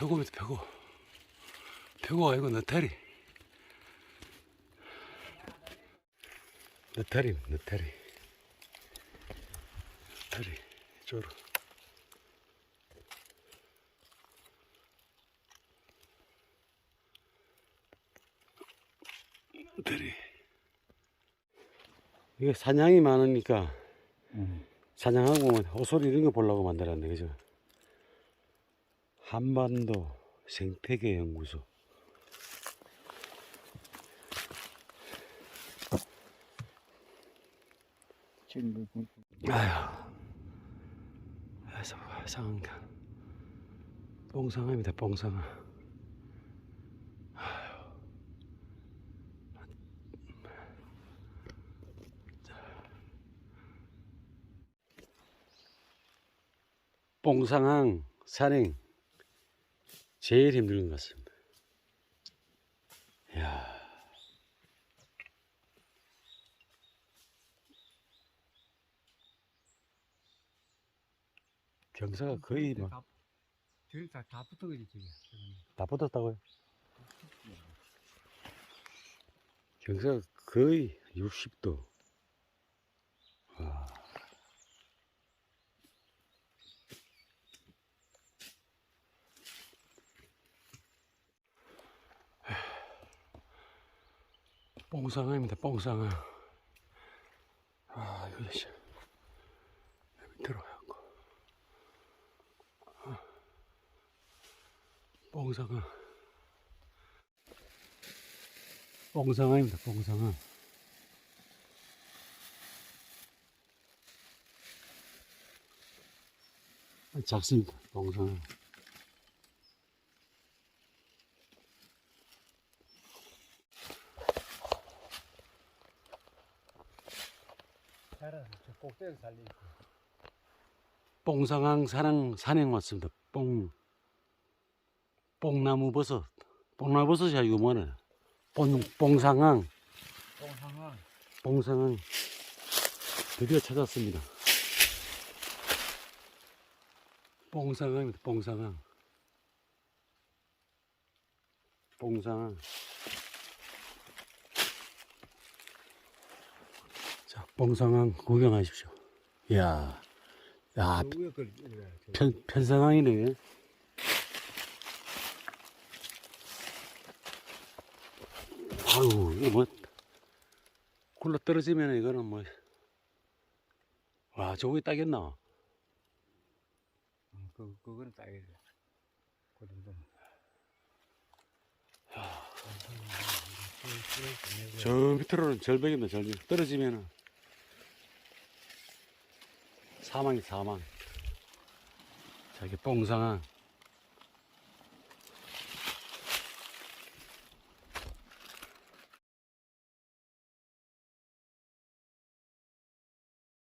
표고입니다, 표고. 표고가 아니고 너타리. 너타리, 너타리. 너타리, 이쪽으로. 너타리. 이게 사냥이 많으니까 사냥하고 호소리 이런 거 보려고 만들었네, 그죠? 한반도 생태계 연구소. 아휴. 그래서 상한가. 뽕상합니다, 뽕상아. 뽕상항 산행 제일 힘든 것 같습니다. 이야. 경사가 거의 뭐다다 붙어가지 지금. 붙었다고요? 경사가 거의 60도. 와. 뽕상아입니다, 뽕상아. 아, 이거 진짜. 밑으로 해갖고. 뽕상아. 뽕상아입니다, 뽕상아. 아, 작습니다, 뽕상아. 살아. 저 꼭대기 살리. 뽕상항 산행, 산행 왔습니다. 뽕, 뽕나무 버섯. 뽕나무 버섯이 아니고 뭐네. 뽕, 뽕상항, 똥상황. 뽕상항. 드디어 찾았습니다. 뽕상항입니다, 뽕상항. 뽕상항. 자, 뽕상항 구경하십시오. 이야, 야, 편, 편상항이네. 아유, 이거 뭐, 굴러 떨어지면 이거는 뭐, 와, 저기 따겠나? 어, 그 그거는 돼. 그 정도. 저 밑으로는 절벽입니다, 절벽. 떨어지면은, 사망이 사망. 자, 이게 뽕상항.